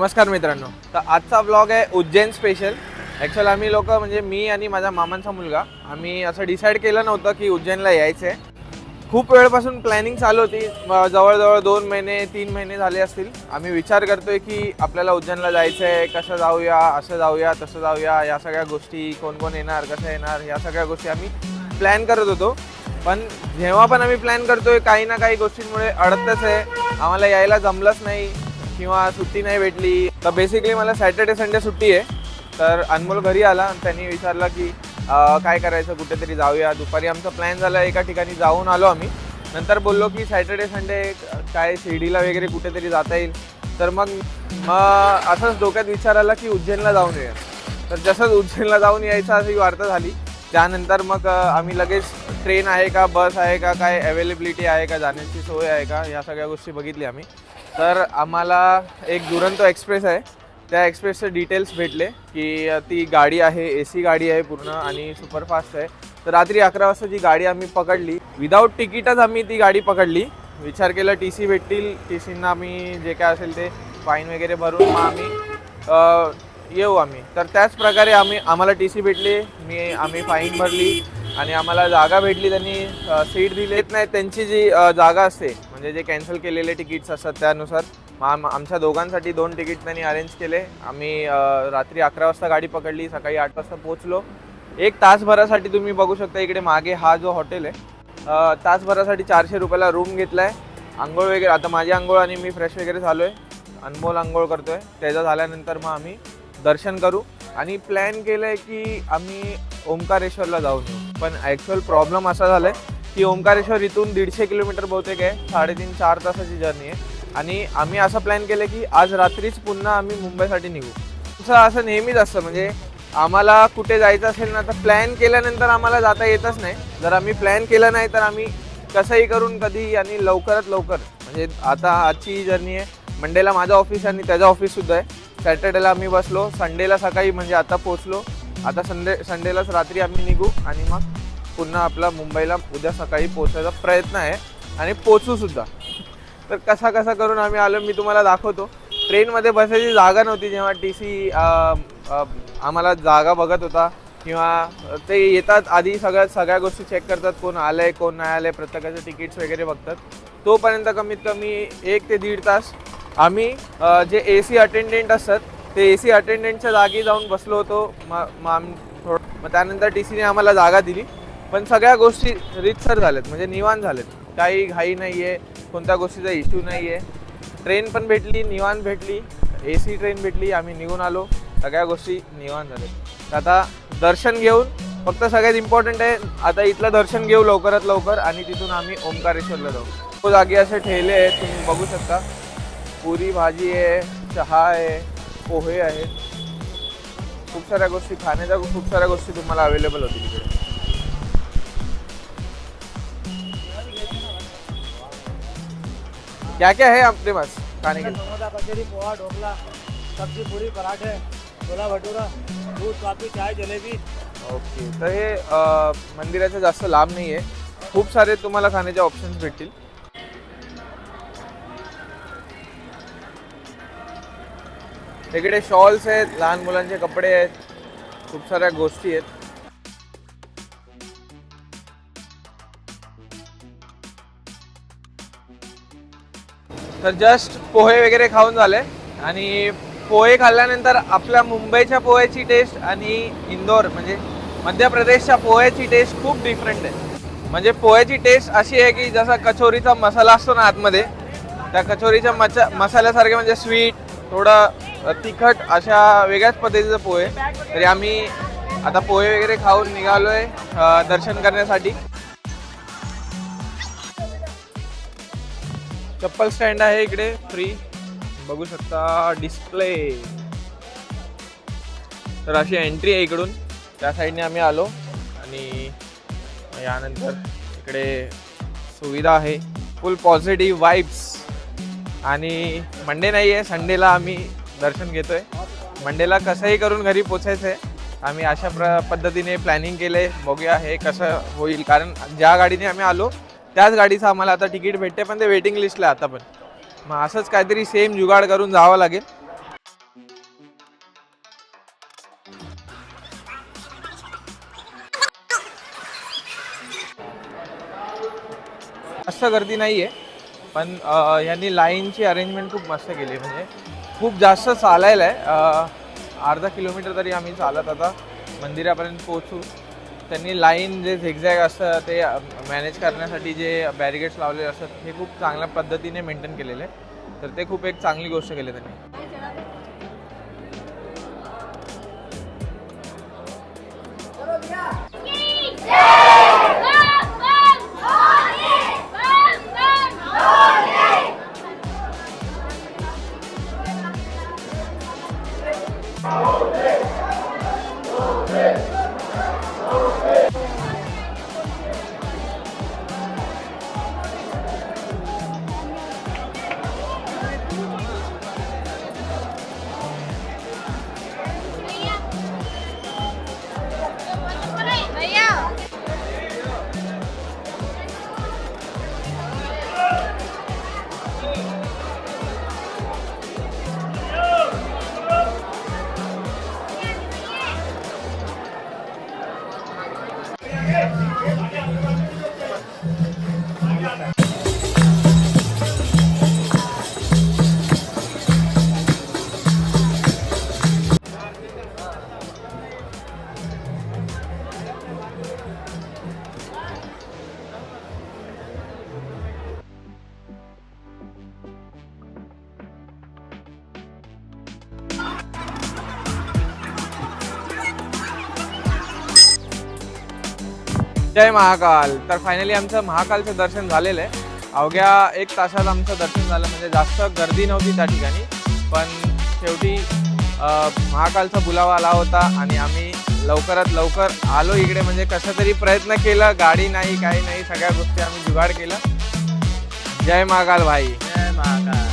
नमस्कार मित्रांनो. तर आजचा ब्लॉग आहे उज्जैन स्पेशल ॲक्च्युअल आम्ही लोक म्हणजे मी आणि माझ्या मामांचा मुलगा आम्ही असं डिसाईड केलं नव्हतं की उज्जैनला यायचं आहे खूप वेळपासून प्लॅनिंग चालू होती. जवळजवळ दोन महिने तीन महिने झाले असतील. आम्ही विचार करतोय की आपल्याला उज्जैनला जायचं आहे कसं जाऊया असं जाऊया तसं जाऊया या सगळ्या गोष्टी कोण कोण येणार कसं येणार या सगळ्या गोष्टी आम्ही प्लॅन करत होतो. पण जेव्हा पण आम्ही प्लॅन करतोय काही ना काही गोष्टींमुळे अडतच आहे. आम्हाला यायला जमलंच नाही. किंवा सुट्टी नाही भेटली. तर बेसिकली मला सॅटर्डे संडे सुट्टी आहे. तर अनमोल घरी आला आणि त्यांनी विचारलं की काय करायचं? कुठेतरी जाऊया. दुपारी आमचा प्लॅन झाला एका ठिकाणी जाऊन आलो आम्ही. नंतर बोललो की सॅटर्डे संडे काय शिर्डीला वगैरे कुठेतरी जाता येईल. तर मग मग असंच डोक्यात विचार आला की उज्जैनला जाऊन येऊया. तर जसंच उज्जैनला जाऊन यायचं अशी वार्ता झाली. त्यानंतर मग आम्ही लगेच ट्रेन आहे का बस आहे का काय अवेलेबिलिटी आहे का जाण्याची सोय आहे का या सगळ्या गोष्टी बघितल्या आम्ही. तर आम्हाला एक दुरंतो एक्सप्रेस आहे. त्या एक्सप्रेसचे डिटेल्स भेटले की ती गाडी आहे ए सी गाडी आहे पूर्ण आणि सुपरफास्ट आहे. तर रात्री अकरा वाजता जी गाडी आम्ही पकडली विदाऊट तिकीटच आम्ही ती गाडी पकडली. विचार केला टी सी भेटतील टी सींना आम्ही जे काय असेल ते फाईन वगैरे भरून मग आम्ही येऊ आम्ही. तर त्याच प्रकारे आम्ही आम्हाला टी सी भेटली मी आम्ही फाईन भरली आणि आम्हाला जागा भेटली त्यांनी सीट दिलेत नाही त्यांची जी जागा असते म्हणजे जे कॅन्सल केलेले तिकीट्स असतात त्यानुसार आम आमच्या दोघांसाठी दोन तिकीट त्यांनी अरेंज केले. आम्ही रात्री अकरा वाजता गाडी पकडली सकाळी आठ वाजता पोहोचलो. एक तासभरासाठी तुम्ही बघू शकता इकडे मागे हा जो हॉटेल आहे तासभरासाठी चारशे रुपयाला रूम घेतला आहे आंघोळ वगैरे आता माझी आंघोळ आणि मी फ्रेश वगैरे झालो आहे अनमोल आंघोळ करतो आहे त्याचं झाल्यानंतर मग आम्ही दर्शन करू. आणि प्लॅन केलं आहे की आम्ही ओंकारेश्वरला जाऊन येऊ. पण ॲक्च्युअल प्रॉब्लेम असा झाला आहे की ओंकारेश्वर इथून दीडशे किलोमीटर बहुतेक आहे. साडेतीन चार तासाची जर्नी आहे. आणि आम्ही असं प्लॅन केलं की आज रात्रीच पुन्हा आम्ही मुंबईसाठी निघू. तसं असं नेहमीच असतं म्हणजे आम्हाला कुठे जायचं असेल ना तर प्लॅन केल्यानंतर आम्हाला जाता येतच नाही. जर आम्ही प्लॅन केलं नाही तर आम्ही कसंही करून कधी आणि लवकरात लवकर म्हणजे आता आजची जर्नी आहे. मंडेला माझं ऑफिस आणि त्याचं ऑफिससुद्धा आहे. सॅटर्डेला आम्ही बसलो संडेला सकाळी म्हणजे आता पोचलो आता संडे संडेलाच रात्री आम्ही निघू आणि मग पुन्हा आपला मुंबईला उद्या सकाळी पोचायचा प्रयत्न आहे आणि पोचूसुद्धा तर कसा कसा करून आम्ही आलो मी तुम्हाला दाखवतो. ट्रेनमध्ये बसायची जागा नव्हती जेव्हा टी सी आम्हाला जागा बघत होता किंवा ते येतात आधी सगळ्या सगळ्या गोष्टी चेक करतात कोण आलंय कोण नाही आलंय प्रत्येकाचे तिकीट्स वगैरे बघतात. तोपर्यंत कमीत कमी एक ते दीड तास आम्ही जे ए सी अटेंडेंट असतात ते ए सी अटेंडंटच्या जागी जाऊन बसलो होतो. मग मग त्यानंतर टी सीने आम्हाला जागा दिली. पण सगळ्या गोष्टी रितसर झाल्यात म्हणजे निवान झालेत काही घाई नाही आहे कोणत्या गोष्टीचा इश्यू नाही आहे ट्रेन पण भेटली निवान भेटली. ए सी ट्रेन भेटली आम्ही निघून आलो. सगळ्या गोष्टी निवान झाल्यात. आता दर्शन घेऊन फक्त सगळ्यात इम्पॉर्टंट आहे आता इथलं दर्शन घेऊ लवकरात लवकर आणि तिथून आम्ही ओंकारेश्वरला जाऊ. तो जागी असे ठेले आहेत तुम्ही बघू शकता. पुरी भाजी आहे चहा आहे पोहे आहेत खूप साऱ्या गोष्टी खाण्याच्या खूप साऱ्या गोष्टी तुम्हाला अवेलेबल होतील तिकडे क्या क्या है आपके पास? खाने के कचौरी पोहा ढोकला सब्जी पूरी पराठे छोला भटुरा दूध कॉफी चाय जलेबी. ओके तर हे अ, मंदिराच्या जास्त लांब नाही आहे खूप सारे तुम्हाला खाण्याचे ऑप्शन्स भेटतील. इकडे शॉल्स आहेत लहान मुलांचे कपडे आहेत खूप साऱ्या गोष्टी आहेत. तर जस्ट पोहे वगैरे खाऊन झाले. आणि पोहे खाल्ल्यानंतर आपल्या मुंबईच्या पोह्याची टेस्ट आणि इंदोर म्हणजे मध्य प्रदेशच्या पोह्याची टेस्ट खूप डिफरंट आहे. म्हणजे पोह्याची टेस्ट अशी आहे की जसा कचोरीचा मसाला असतो ना आतमध्ये त्या कचोरीच्या मचा मसाल्यासारखे म्हणजे स्वीट थोडं तिखट अशा वेगळ्याच पद्धतीचं पोहे. तरी आम्ही आता पोहे वगैरे खाऊन निघालोय दर्शन करण्यासाठी. चप्पल स्टँड आहे इकडे फ्री बघू शकता डिस्प्ले तर अशी एंट्री आहे इकडून. त्या साईडने आम्ही आलो आणि यानंतर इकडे सुविधा आहे. फुल पॉझिटिव्ह वाईब्स आणि मंडे नाही आहे संडेला आम्ही दर्शन घेतोय. मंडेला कसंही करून घरी पोचायचं आहे आम्ही अशा प्र पद्धतीने प्लॅनिंग केले बघूया हे कसं होईल. कारण ज्या गाडीने आम्ही आलो त्याच गाडीचं आम्हाला आता तिकीट भेटते पण ते वेटिंग लिस्टला आता पण. मग असंच काहीतरी सेम जुगाड करून जावं लागेल. असं गर्दी नाही आहे पण यांनी लाईनची अरेंजमेंट खूप मस्त केली. म्हणजे खूप जास्त चालायला आहे. अर्धा किलोमीटर तरी आम्ही चालत आता. मंदिरापर्यंत पोहोचू. त्यांनी लाईन जे झेगझॅग असतं ते मॅनेज करण्यासाठी जे बॅरिगेड्स लावलेले असतात हे खूप चांगल्या पद्धतीने मेंटेन केलेले आहे. तर ते खूप एक चांगली गोष्ट केली त्यांनी. जय महाकाल. तर फायनली आमचं महाकालचं दर्शन झालेलं आहे. अवघ्या एक तासात आमचं दर्शन झालं म्हणजे जास्त गर्दी नव्हती त्या ठिकाणी. पण शेवटी महाकालचा बुलावा आला होता आणि आम्ही लवकरात लवकर आलो इकडे. म्हणजे कसा तरी प्रयत्न केला गाडी नाही काही नाही सगळ्या गोष्टी आम्ही जुगाड केलं. जय महाकाल भाई. जय महाकाल.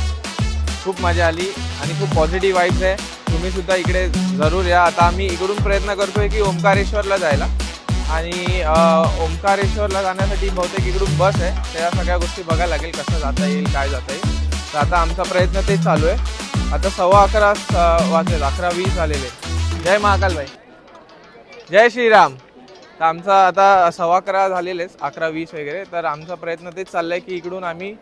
खूप मजा आली आणि खूप पॉझिटिव्ह वाईब्स आहे. तुम्ही सुद्धा इकडे जरूर या. आता आम्ही इकडून प्रयत्न करतोय की ओंकारेश्वरला जायला. आणि ओंकारेश्वरला जाण्यासाठी बहुतेक इकडून बस आहे. त्या सगळ्या गोष्टी बघायला लागेल कसं जाता येईल काय जाता येईल. तर आता आमचा प्रयत्न तेच चालू आहे. आता सव्वा अकरा वाजेल वाजलेत अकरा वीस झालेले. जय महाकाल भाई जय श्रीराम. तर आमचा आता सव्वा अकरा झालेलेच अकरा वीस वगैरे. तर आमचा प्रयत्न तेच चालला आहे की इकडून आम्ही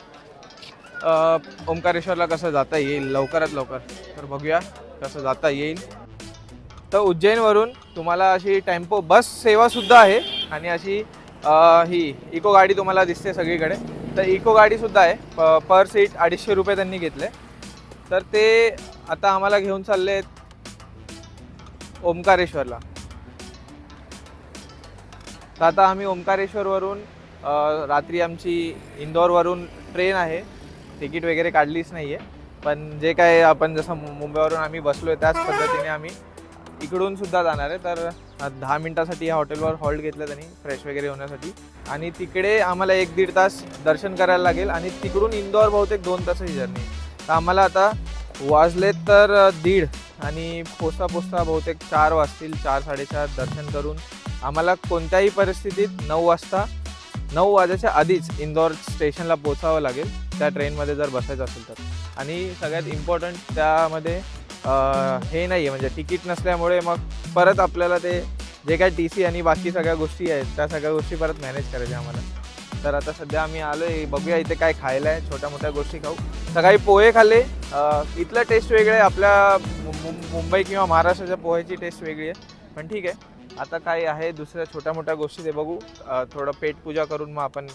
ओंकारेश्वरला कसं जाता येईल लवकरात लवकर. तर बघूया कसं जाता येईल. तर उज्जैनवरून तुम्हाला अशी टेम्पो बस सेवासुद्धा आहे. आणि अशी ही इको गाडी तुम्हाला दिसते सगळीकडे. तर इको गाडीसुद्धा आहे. प पर सीट अडीचशे रुपये त्यांनी घेतले. तर ते आता आम्हाला घेऊन चालले आहेत ओंकारेश्वरला तर आता आम्ही ओंकारेश्वरवरून रात्री आमची इंदोरवरून ट्रेन आहे. तिकीट वगैरे काढलीच नाही आहे पण जे काय आपण जसं मुंबईवरून आम्ही बसलो आहे त्याच पद्धतीने आम्ही इकडून सुद्धा जाणार आहे. तर दहा मिनटासाठी या हॉटेलवर हॉल्ट घेतलं त्यांनी फ्रेश वगैरे होण्यासाठी. आणि तिकडे आम्हाला एक दीड तास दर्शन करायला लागेल. आणि तिकडून इंदोर बहुतेक दोन तासाची जर्नी तर आम्हाला आता वाजलेत तर दीड आणि पोचता पोचता बहुतेक चार वाजतील चार साडेचार दर्शन करून. आम्हाला कोणत्याही परिस्थितीत नऊ वाजता नऊ वाजायच्या आधीच इंदोर स्टेशनला पोचावं लागेल. त्या ट्रेनमध्ये जर बसायचं असेल तर. आणि सगळ्यात इम्पॉर्टंट त्यामध्ये हे नाही आहे म्हणजे तिकीट नसल्यामुळे मग परत आपल्याला ते जे काय टी सी आणि बाकी सगळ्या गोष्टी आहेत त्या सगळ्या गोष्टी परत मॅनेज करायच्या आम्हाला. तर आता सध्या आम्ही आलो आहे बघूया इथे काय खायला आहे. छोट्या मोठ्या गोष्टी खाऊ. सकाळी पोहे खाल्ले. अं, इथलं टेस्ट वेगळं आहे. आपल्या मु- मुंबई किंवा महाराष्ट्राच्या पोह्याची टेस्ट वेगळी आहे. पण ठीक आहे. आता काय आहे दुसऱ्या छोट्या मोठ्या गोष्टी ते बघू. थोडं पेटपूजा करून मग आपण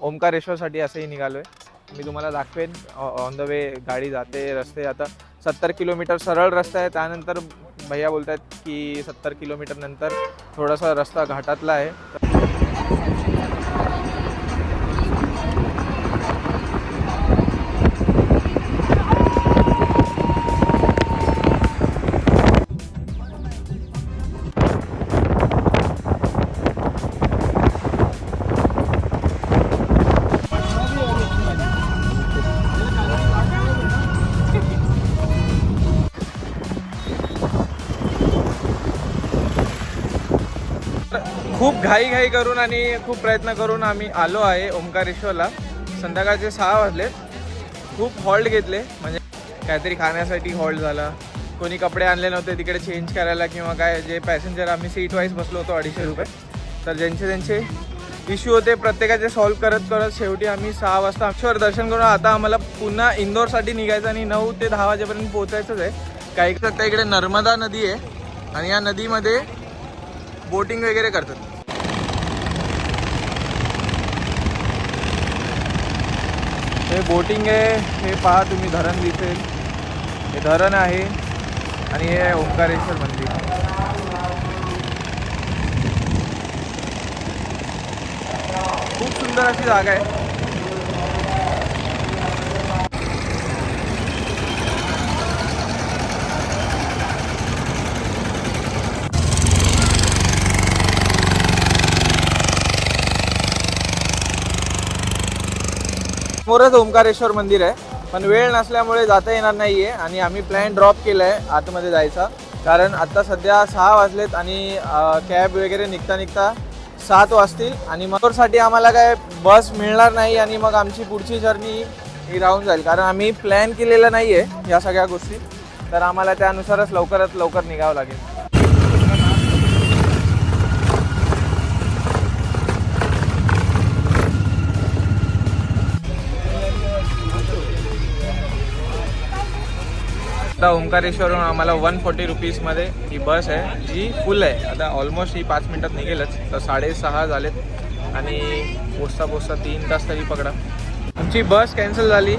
ओंकारेश्वरसाठी असंही निघालो आहे मी तुम्हाला दाखवेन. ऑन द वे गाडी जाते रस्ते आता सत्तर किलोमीटर सरळ रस्ता आहे. त्यानंतर भैया बोलत आहेत की सत्तर किलोमीटर नंतर थोडासा रस्ता घाटातला आहे. खूप घाई घाई करून आणि खूप प्रयत्न करून आम्ही आलो आहे ओंकारेश्वरला. संध्याकाळचे सहा वाजले. खूप हॉल्ट घेतले. म्हणजे काहीतरी खाण्यासाठी हॉल्ट झाला. कोणी कपडे आणले नव्हते तिकडे चेंज करायला किंवा काय जे पॅसेंजर आम्ही सीट वाईज बसलो होतो अडीचशे रुपये. तर ज्यांचे ज्यांचे इश्यू होते प्रत्येकाचे सॉल्व्ह करत करत शेवटी आम्ही सहा वाजता अक्षर दर्शन करून आता आम्हाला पुन्हा इंदोरसाठी निघायचं आणि नऊ ते दहा वाजेपर्यंत पोहोचायचंच आहे. काही सध्या इकडे नर्मदा नदी आहे आणि या नदीमध्ये बोटिंग वगैरे करतात. हे बोटिंग आहे हे पहा तुम्ही धरण दिसेल. हे धरण आहे आणि हे ओंकारेश्वर मंदिर. खूप सुंदर अशी जागा आहे. समोरच ओंकारेश्वर मंदिर आहे. पण वेळ नसल्यामुळे जाता येणार नाही आहे आणि आम्ही प्लॅन ड्रॉप केला आहे आतमध्ये जायचा. कारण आत्ता सध्या सहा वाजलेत आणि कॅब वगैरे निघता निघता सात वाजतील आणि मगरसाठी आम्हाला काय बस मिळणार नाही आणि मग आमची पुढची जर्नी ही राहून जाईल. कारण आम्ही प्लॅन केलेला नाही आहे या सगळ्या गोष्टी. तर आम्हाला त्यानुसारच लवकरात लवकर निघावं लागेल. आता ओंकारेश्वरून आम्हाला वन फोर्टी रुपीजमध्ये ही बस आहे जी फुल आहे. आता ऑलमोस्ट ही पाच मिनटात निघेलच. तर साडेसहा झालेत. आणि पोचता पोचता तीन तास तरी पकडा. आमची बस कॅन्सल झाली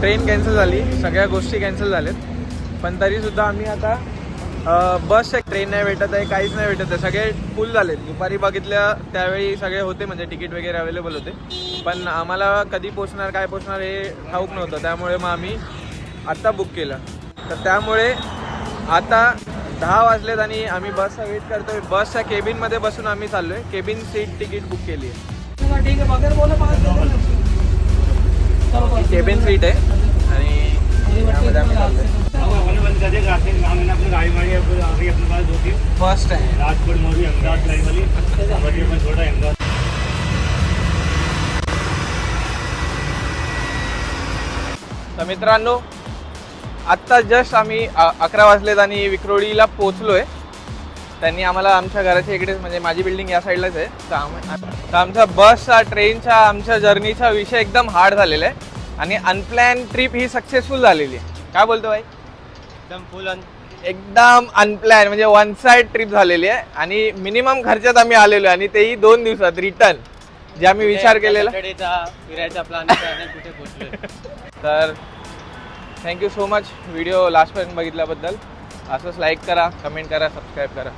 ट्रेन कॅन्सल झाली सगळ्या गोष्टी कॅन्सल झाल्यात पण तरीसुद्धा आम्ही आता बस आहे ट्रेन नाही भेटत आहे काहीच नाही भेटत आहे. सगळे फुल झालेत. दुपारी बघितल्या त्यावेळी सगळे होते म्हणजे तिकीट वगैरे अवेलेबल होते. पण आम्हाला कधी पोचणार काय पोचणार हे ठाऊक नव्हतं. त्यामुळे मग आम्ही आत्ता बुक केलं. तर त्यामुळे आता दहा वाजलेत आणि आम्ही बसचा वेट करतोय. बसच्या केबिनमध्ये बसून आम्ही चाललोय. केबिन सीट तिकीट बुक केली आहे। केबिन सीट आहे. आणि फर्स्ट आहे राजकोट मोदी अहमदाबाद छोटा अहमदाबाद. तर मित्रांनो आत्ता जस्ट आम्ही अकरा वाजलेत आणि विक्रोळीला पोहोचलोय. त्यांनी आम्हाला आमच्या घराच्या इकडेच म्हणजे माझी बिल्डिंग या साईडलाच आहे. तर आम- तर आमच्या बसचा ट्रेनच्या आमच्या जर्नीचा विषय एकदम हार्ड झालेला आहे. आणि अनप्लॅन ट्रिप ही सक्सेसफुल झालेली आहे. काय बोलतो भाई? एकदम फुल एकदम अनप्लॅन म्हणजे वन साइड ट्रिप झालेली आहे. आणि मिनिमम खर्चात आम्ही आलेलो आहे आणि तेही दोन दिवसात रिटर्न जे आम्ही विचार केलेला. फिरायचा प्लॅन कुठे तर thank you so much video लास्टपर्यंत बघितल्याबद्दल. असंच लाईक करा कमेंट करा सबस्क्राईब करा.